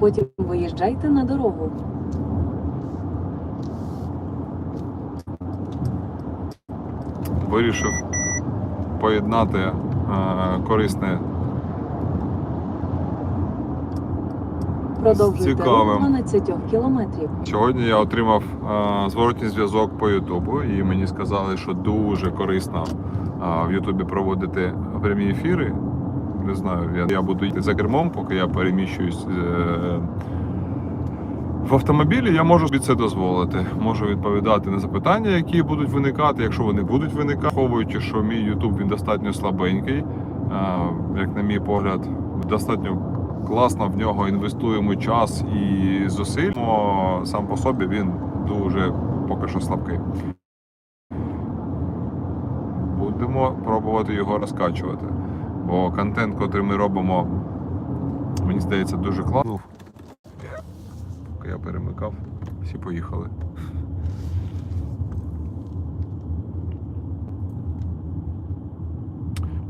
Потім виїжджайте на дорогу. Вирішив поєднати е, корисне Продовжуйте рух 12 кілометрів. Сьогодні я отримав е, зворотній зв'язок по Ютубу, і мені сказали, що дуже корисно е, в Ютубі проводити прямі ефіри. Не знаю, я, я буду йти за кермом, поки я переміщуюсь е, в автомобілі. Я можу собі це дозволити. Можу відповідати на запитання, які будуть виникати, якщо вони будуть виникати, враховуючи, що мій Ютуб він достатньо слабенький, е, як на мій погляд, достатньо класно в нього інвестуємо час і зусиль. але Сам по собі він дуже поки що слабкий. Будемо пробувати його розкачувати. Бо контент, який ми робимо, мені здається, дуже класно. Я перемикав, всі поїхали.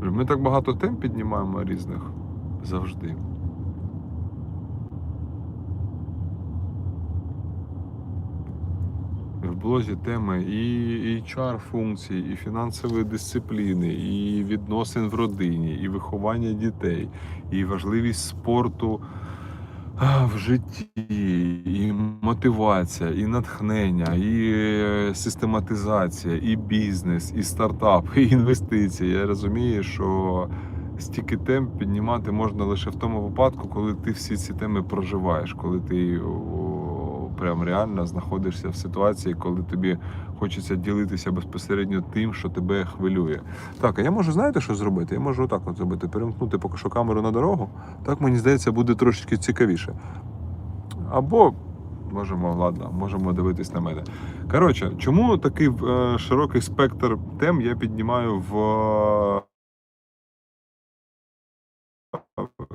Ми так багато тем піднімаємо різних завжди. Блозі теми і HR функцій, і фінансової дисципліни, і відносин в родині, і виховання дітей, і важливість спорту в житті, і мотивація, і натхнення, і е, систематизація, і бізнес, і стартап, і інвестиції. Я розумію, що стільки тем піднімати можна лише в тому випадку, коли ти всі ці теми проживаєш, коли ти прям реально знаходишся в ситуації, коли тобі хочеться ділитися безпосередньо тим, що тебе хвилює. Так, а я можу, знаєте, що зробити? Я можу отак от зробити, перемкнути поки що камеру на дорогу. Так мені здається, буде трошечки цікавіше. Або можемо, ладно, можемо дивитись на мене. Коротше, чому такий е, широкий спектр тем я піднімаю в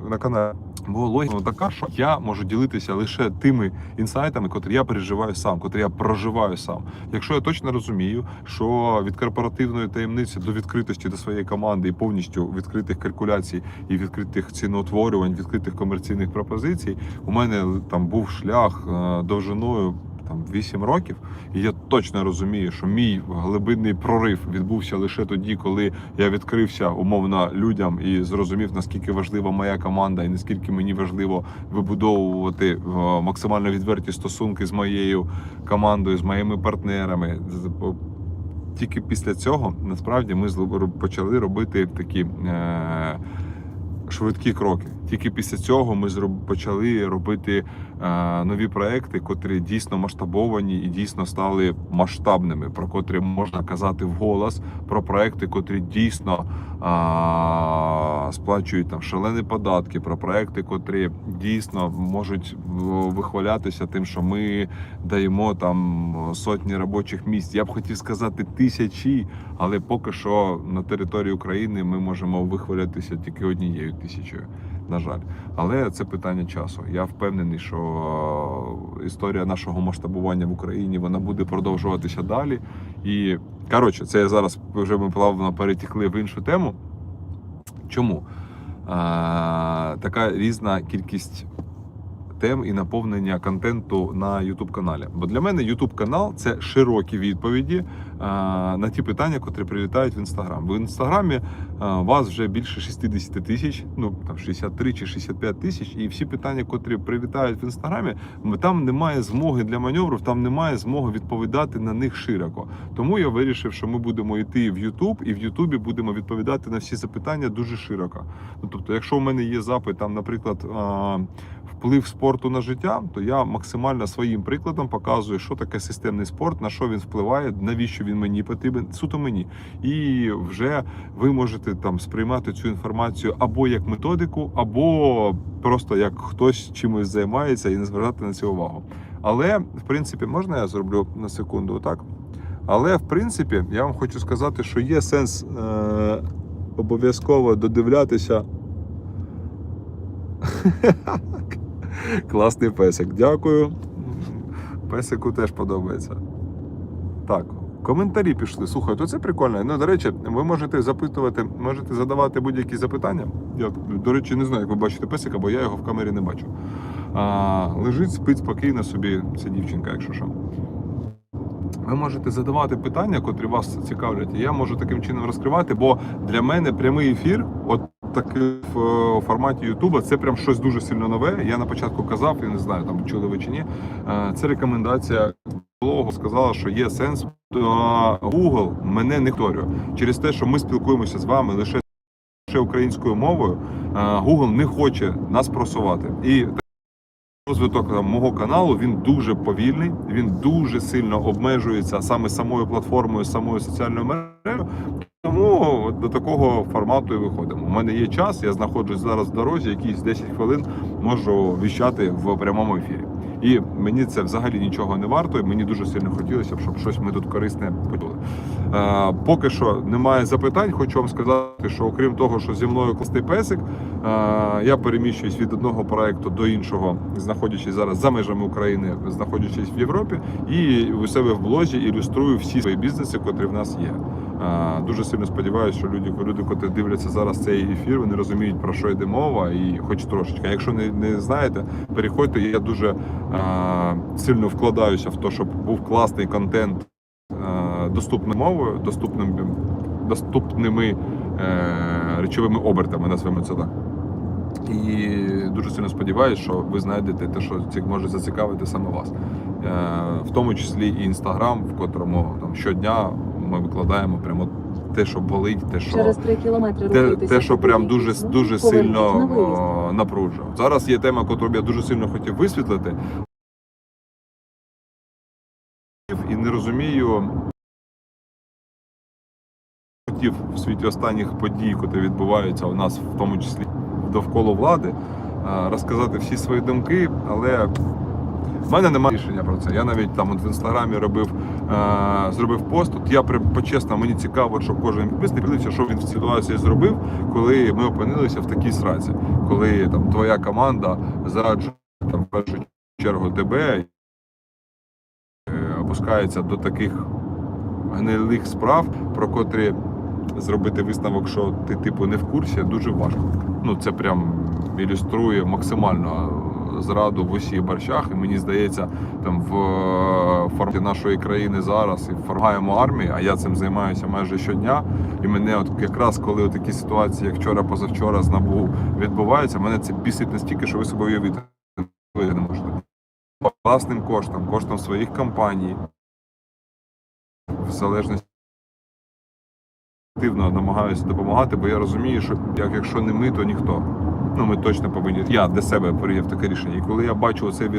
на каналі. Бо логіка така, що я можу ділитися лише тими інсайтами, котрі я переживаю сам, котрі я проживаю сам. Якщо я точно розумію, що від корпоративної таємниці до відкритості до своєї команди і повністю відкритих калькуляцій і відкритих ціноутворювань, відкритих комерційних пропозицій, у мене там був шлях е, довжиною. Там 8 років, і я точно розумію, що мій глибинний прорив відбувся лише тоді, коли я відкрився умовно людям і зрозумів, наскільки важлива моя команда, і наскільки мені важливо вибудовувати е, максимально відверті стосунки з моєю командою, з моїми партнерами. Тільки після цього насправді ми почали робити такі. Е- Швидкі кроки. Тільки після цього ми почали робити е, нові проекти, котрі дійсно масштабовані і дійсно стали масштабними, про котрі можна казати вголос, про проекти, котрі дійсно а, сплачують там шалені податки, про проекти, котрі дійсно можуть вихвалятися тим, що ми даємо там сотні робочих місць. Я б хотів сказати тисячі, але поки що на території України ми можемо вихвалятися тільки однією тисячою. На жаль, але це питання часу. Я впевнений, що е, історія нашого масштабування в Україні вона буде продовжуватися далі. І коротше, це зараз вже ми плавно перетікли в іншу тему. Чому? А, така різна кількість тем і наповнення контенту на YouTube каналі. Бо для мене YouTube канал це широкі відповіді а, на ті питання, котрі прилітають в інстаграм. В інстаграмі а, вас вже більше 60 тисяч, ну там 63 чи 65 тисяч, і всі питання, котрі прилітають в інстаграмі, там немає змоги для маневрів, там немає змоги відповідати на них широко. Тому я вирішив, що ми будемо йти в YouTube, і в Ютубі будемо відповідати на всі запитання дуже широко. Ну, тобто, якщо в мене є запит, там, наприклад, вплив спорту на життя, то я максимально своїм прикладом показую, що таке системний спорт, на що він впливає, навіщо він мені потрібен, суто мені. І вже ви можете там сприймати цю інформацію або як методику, або просто як хтось чимось займається і не звертати на це увагу. Але в принципі, можна я зроблю на секунду так. Але в принципі, я вам хочу сказати, що є сенс е- обов'язково додивлятися. Класний песик, дякую. Песику теж подобається. Так, Коментарі пішли. Слухай, то це прикольно. Ну, до речі, ви можете запитувати, можете задавати будь-які запитання. Я, до речі, не знаю, як ви бачите песика, бо я його в камері не бачу. А, лежить, спить спокійно собі, це дівчинка, якщо що. Ви можете задавати питання, котрі вас цікавлять, я можу таким чином розкривати, бо для мене прямий ефір, от такий в е, форматі Ютуба, це прям щось дуже сильно нове. Я на початку казав, я не знаю, там чули ви чи ні. е, Це рекомендація блогу сказала, що є сенс. То Google мене не хторює. Через те, що ми спілкуємося з вами лише українською мовою, е, Google не хоче нас просувати. І розвиток там, мого каналу він дуже повільний, він дуже сильно обмежується саме самою платформою, самою соціальною мережею. Тому до такого формату і виходимо. У мене є час, я знаходжусь зараз в дорозі, якісь 10 хвилин можу віщати в прямому ефірі. І мені це взагалі нічого не варто. І мені дуже сильно хотілося б, щоб щось ми тут корисне почули. Е, поки що немає запитань. Хочу вам сказати, що окрім того, що зі мною класний песик, е, я переміщуюсь від одного проекту до іншого, знаходячись зараз за межами України, знаходячись в Європі, і у себе в блозі ілюструю всі свої бізнеси, котрі в нас є. Дуже сильно сподіваюся, що люди, люди, котрі дивляться зараз цей ефір, вони розуміють про що йде мова, і хоч трошечки. А Якщо не, не знаєте, переходьте. Я дуже е, сильно вкладаюся в те, щоб був класний контент е, доступною мовою, доступним, доступними е, речовими обертами, назвемо це так. І дуже сильно сподіваюся, що ви знайдете те, що може зацікавити саме вас. Е, в тому числі і інстаграм, в котрому там щодня ми викладаємо прямо те, що болить, те, що Через 3 кілометри те, те, що прям дуже дуже сильно о, напружує. Зараз є тема, яку я дуже сильно хотів висвітлити, і не розумію. Хотів в світі останніх подій, які відбуваються у нас, в тому числі довкола влади, е, розказати всі свої думки, але в мене немає рішення про це. Я навіть там от в інстаграмі робив, е, зробив пост. От я почесно, мені цікаво, що кожен підписник подивився, що він в ситуації зробив, коли ми опинилися в такій сраці, коли там твоя команда зраджує там в першу чергу тебе е, опускається до таких гнилих справ, про котрі зробити висновок, що ти типу не в курсі, дуже важко. Ну це прям ілюструє максимально зраду в усіх борщах. І мені здається, там в е, форматі нашої країни зараз і формуємо армію, а я цим займаюся майже щодня. І мене, от якраз коли такі ситуації, як вчора, позавчора з НАБУ відбуваються, мене це бісить настільки, що ви собі уявити ви не можете. Власним коштом, коштом своїх компаній, в залежності активно намагаюся допомагати, бо я розумію, що як якщо не ми, то ніхто. Ну ми точно повинні. Я для себе прийняв таке рішення. І коли я бачу оцей